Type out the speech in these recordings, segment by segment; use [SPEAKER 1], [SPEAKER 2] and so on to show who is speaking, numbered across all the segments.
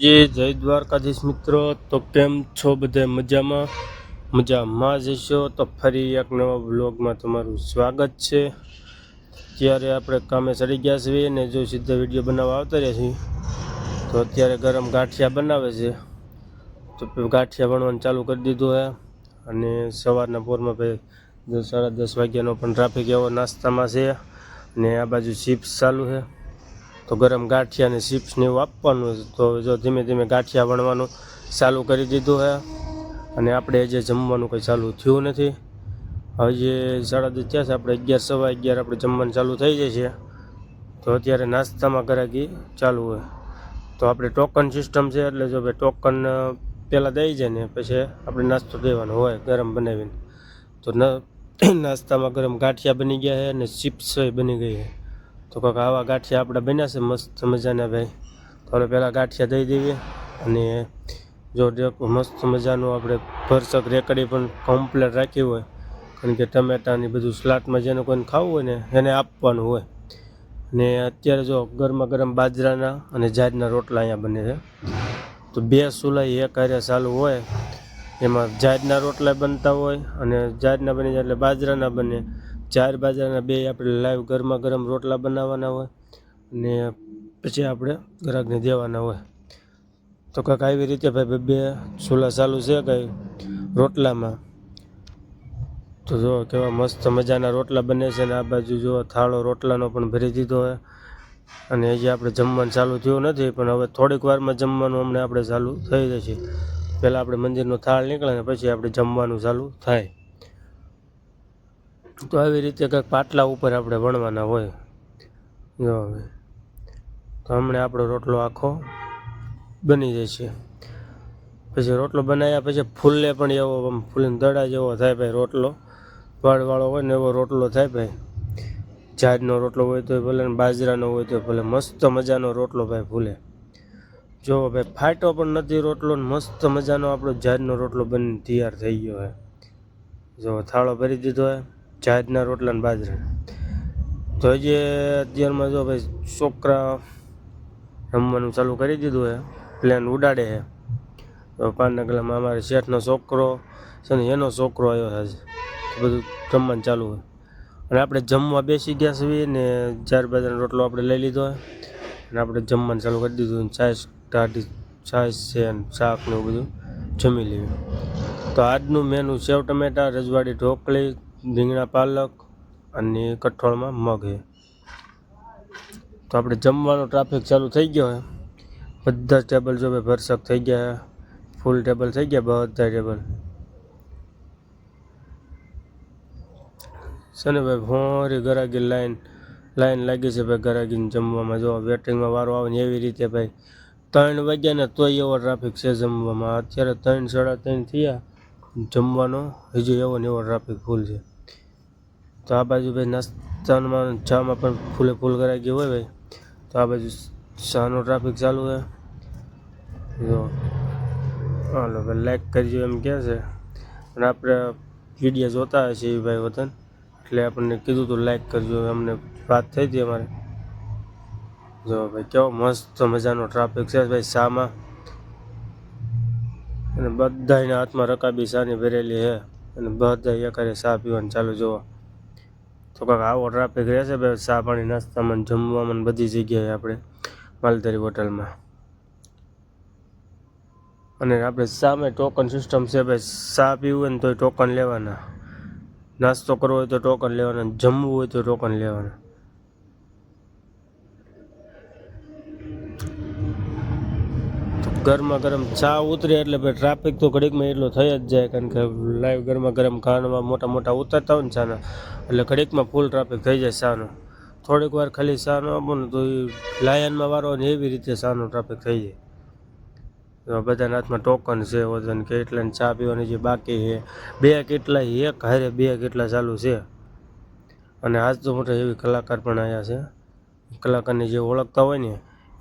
[SPEAKER 1] જી, જય દ્વારકાધીશ મિત્રો. તો કેમ છો બધે મજામાં? મજામાં જશો તો ફરી એક નવા બ્લોગમાં તમારું સ્વાગત છે. ત્યારે આપણે કામે ચડી ગયા છીએ ને જો સીધા વીડિયો બનાવવા આવતા રહ્યા છીએ, તો અત્યારે ગરમ ગાંઠિયા બનાવે છે. તો ગાંઠિયા બનવાનું ચાલુ કરી દીધું છે અને સવારના પોરમાં ભાઈ સાડા દસ વાગ્યાનો પણ ટ્રાફિક એવો નાસ્તામાં છે. અને આ બાજુ ચિપ્સ ચાલુ છે. તો ગરમ ગાંઠિયા અને ચિપ્સ ને એવું આપવાનું તો જો ધીમે ધીમે ગાંઠિયા વણવાનું ચાલુ કરી દીધું છે અને આપણે હજી જમવાનું કંઈ ચાલુ થયું નથી. હજી સાડા દસ થયા છે. આપણે અગિયાર, સવા અગિયાર આપણે જમવાનું ચાલુ થઈ જાય છે તો અત્યારે નાસ્તામાં ગરાગી ચાલુ હોય. તો આપણે ટોકન સિસ્ટમ છે એટલે જો ભાઈ ટોકન પહેલાં દઈ જાય ને પછી આપણે નાસ્તો દેવાનો હોય ગરમ બનાવીને. તો નાસ્તામાં ગરમ ગાંઠિયા બની ગયા છે અને ચિપ્સ બની ગઈ છે. તો કાંક આવા ગાંઠિયા આપણે બન્યા છે મસ્ત મજાના ભાઈ. તો આપણે પહેલાં ગાંઠિયા દઈ દઈએ અને જો મસ્ત મજાનું આપણે ભરસક રેકડી પણ કમ્પ્લેટ રાખ્યું હોય, કારણ કે ટમેટાની બધું સ્લાટમાં જેને કોઈને ખાવું હોય ને એને આપવાનું હોય. ને અત્યારે જો ગરમા ગરમ બાજરાના અને જાજના રોટલા અહીંયા બને છે. તો બે સુલાઈ એક હારે ચાલુ હોય, એમાં જાજના રોટલા બનતા હોય અને જાજના બની જાય એટલે બાજરાના બને. ચાર બાજરાના બે આપણે લાઈવ ગરમા ગરમ રોટલા બનાવવાના હોય અને પછી આપણે ગ્રાહકને દેવાના હોય. તો કાંક આવી રીતે ભાઈ બે ચૂલા ચાલુ છે કંઈ રોટલામાં. તો જો કેવા મસ્ત મજાના રોટલા બને છે ને આ બાજુ જો થાળો રોટલાનો પણ ભરી દીધો હોય. અને હજી આપણે જમવાનું ચાલુ થયું નથી, પણ હવે થોડીક વારમાં જમવાનું અમને આપણે ચાલુ થઈ જશે. પહેલાં આપણે મંદિરનો થાળ નીકળે ને પછી આપણે જમવાનું ચાલુ થાય. તો આવી રીતે કંઈક પાટલા ઉપર આપણે વણવાના હોય. જો હવે. તો હમણાં આપણો રોટલો આખો બની જશે. પછી રોટલો બનાવ્યા પછી ફૂલે પણ એવો આમ ફૂલીને દડા જેવો થાય ભાઈ રોટલો. વાળવાળો હોય ને એવો રોટલો થાય ભાઈ. જાજનો રોટલો હોય તો ભલે બાજરાનો હોય તો ભલે. મસ્ત મજાનો રોટલો ભાઈ ફૂલે. જો ભાઈ ફાટો પણ નથી રોટલો મસ્ત મજાનો આપણો જાજનો રોટલો બની તૈયાર થઈ ગયો હોય જો થાળો ભરી દીધો હોય ઝાડના રોટલા ને બાજરા. તો હજી અત્યારમાં જો ભાઈ છોકરા રમવાનું ચાલુ કરી દીધું હે પ્લેન ઉડાડે છે. તો પાનના ગલામાં અમારે શેઠનો છોકરો છે ને એનો છોકરો આવ્યો આજે. બધું જમવાનું ચાલુ હોય અને આપણે જમવા બેસી ગયા છીએ ને ચાર બાજરાનો રોટલો આપણે લઈ લીધો હોય અને આપણે જમવાનું ચાલુ કરી દીધું છાશ ટાઢી છાશ છે અને શાક ને એવું બધું જમી લેવું તો આજનું મેનુ સેવ ટમેટા રજવાડી ઢોકળી રીંગણા પાલક અને કઠોળમાં મગ છે. તો આપણે જમવાનો ટ્રાફિક ચાલુ થઈ ગયો છે. બધા ટેબલ જો ભરસક થઈ ગયા ફૂલ ટેબલ થઈ ગયા બધા ટેબલ છે ને ભાઈ ભોરી ગરાગી લાઈન લાઈન લાગી છે ભાઈ ગરાગીને જમવામાં. જો વેટિંગમાં વારો આવે ને એવી રીતે ભાઈ ત્રણ વાગ્યા ને તોય એવો ટ્રાફિક છે જમવામાં. અત્યારે ત્રણ, સાડા ત્રણ થયા. જમવાનો હજુ એવો ને એવો ટ્રાફિક ફૂલ છે. તો આ બાજુ ભાઈ નાસ્તામાં ચામાં પણ ફૂલે ફૂલ કરાઈ ગયું હોય ભાઈ. તો આ બાજુ શાનો ટ્રાફિક ચાલુ છે. જો, હાલો ભાઈ લાઈક કરજો એમ કહે છે. અને આપણે વીડિયો જોતા હશે એ ભાઈ વતન. એટલે આપણને કીધું હતું લાઈક કરજો, અમને વાત થઈ હતી અમારે. જો ભાઈ, કેવો મસ્ત મજાનો ટ્રાફિક છે ભાઈ શામાં અને બધાના હાથમાં રકાબી શાની ભરેલી છે. અને બધા એકારે શા પીવાનું ચાલુ જોવા તો કાંઈક આવો ટ્રાફિક રહેશે ભાઈ ચા પાણી નાસ્તામાં જમવામાં બધી જગ્યાએ આપણે માલધારી હોટલમાં. અને આપણે સામે ટોકન સિસ્ટમ છે, ભાઈ, ચા પીવું હોય ને તોય ટોકન લેવાના. નાસ્તો કરવો હોય તો ટોકન લેવાના, જમવું હોય તો ટોકન લેવાના. ગરમા ગરમ ચા ઉતરે એટલે ભાઈ ટ્રાફિક તો ઘડીકમાં એટલો થઈ જ જાય કારણ કે લાઈવ ગરમા ગરમ ખાંડમાં મોટા મોટા ઉતરતા હોય ને ચાના, એટલે ઘડીકમાં ફૂલ ટ્રાફિક થઈ જાય ચાનો. થોડીક વાર ખાલી ચા ન આપો ને તો એ લાયનમાં વારો ને એવી રીતે ચાનો ટ્રાફિક થઈ જાય. બધાના હાથમાં ટોકન છે, વજન કે એટલા ચા પીવાની જે બાકી છે, બે કેટલા એક હારે બે કેટલા ચાલુ છે. અને આજ તો મોટા એવી કલાકાર પણ આવ્યા છે. કલાકારની જે ઓળખતા હોય ને,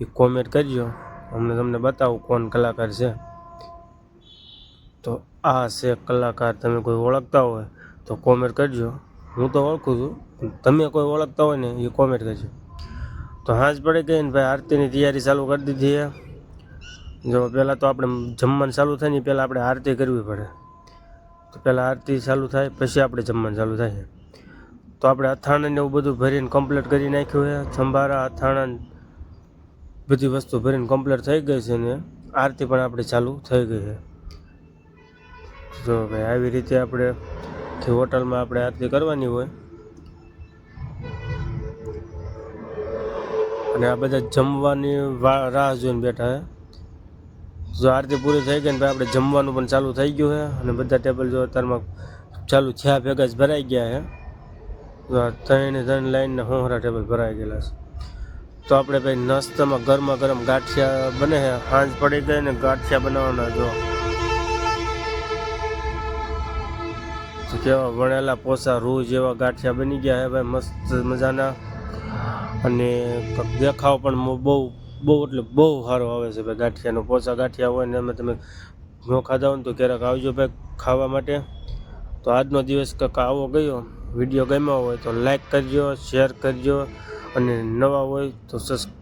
[SPEAKER 1] એ કોમેન્ટ કરજો. અમને તમને બતાવું કોણ કલાકાર છે. તો આ છે કલાકાર, તમે કોઈ ઓળખતા હોય તો કોમેન્ટ કરજો. હું તો ઓળખું છું તમે કોઈ ઓળખતા હોય ને એ કોમેન્ટ કરજો. તો હાજ પડે કે ભાઈ આરતીની તૈયારી ચાલુ કરી દીધી છે. જો પહેલાં તો આપણે જમવાનું ચાલુ થાય ને પહેલાં આપણે આરતી કરવી પડે. તો પહેલાં આરતી ચાલુ થાય, પછી આપણે જમવાનું ચાલુ થાય. તો આપણે અથાણાને એવું બધું ભરીને કમ્પ્લીટ કરી નાખ્યું છે. સંભારા અથાણા બધી વસ્તુ ભરીને કમ્પ્લીટ થઈ ગઈ છે ને, આરતી પણ આપણી ચાલુ થઈ ગઈ છે. જો ભાઈ, આવી રીતે આપણે હોટલમાં આપણે આરતી કરવાની હોય, અને આ બધા જમવાની રાહ જોઈને બેઠા છે જો આરતી પૂરી થઈ ગઈ ને ભાઈ, આપણે જમવાનું પણ ચાલુ થઈ ગયું છે અને બધા ટેબલ જો અત્યારમાં ચાલુ થયા ભેગા જ ભરાઈ ગયા છે ત્રણ ત્રણ લાઈનના હોંહરા ટેબલ ભરાઈ ગયેલા છે. તો આપણે ભાઈ નાસ્તામાં ગરમા ગરમ ગાંઠિયા બને છે. સાંજ પડી ગઈ ને ગાંઠિયા બનાવવાના જો. કેવા વણેલા પોસા રૂ જેવા ગાંઠિયા બની ગયા છે ભાઈ, મસ્ત મજાના. અને દેખાવ પણ બહુ બહુ એટલે બહુ સારો આવે છે ભાઈ ગાંઠિયાનો. પોસા ગાંઠિયા હોય ને એમાં તમે ન ખાધા હોય ને તો ક્યારેક આવજો ભાઈ ખાવા માટે. તો આજનો દિવસ કંઈક આવો ગયો. વીડિયો ગમ્યો હોય તો લાઈક કરજો શેર કરજો અને નવા હોય તો સબસ્ક્રાઈબ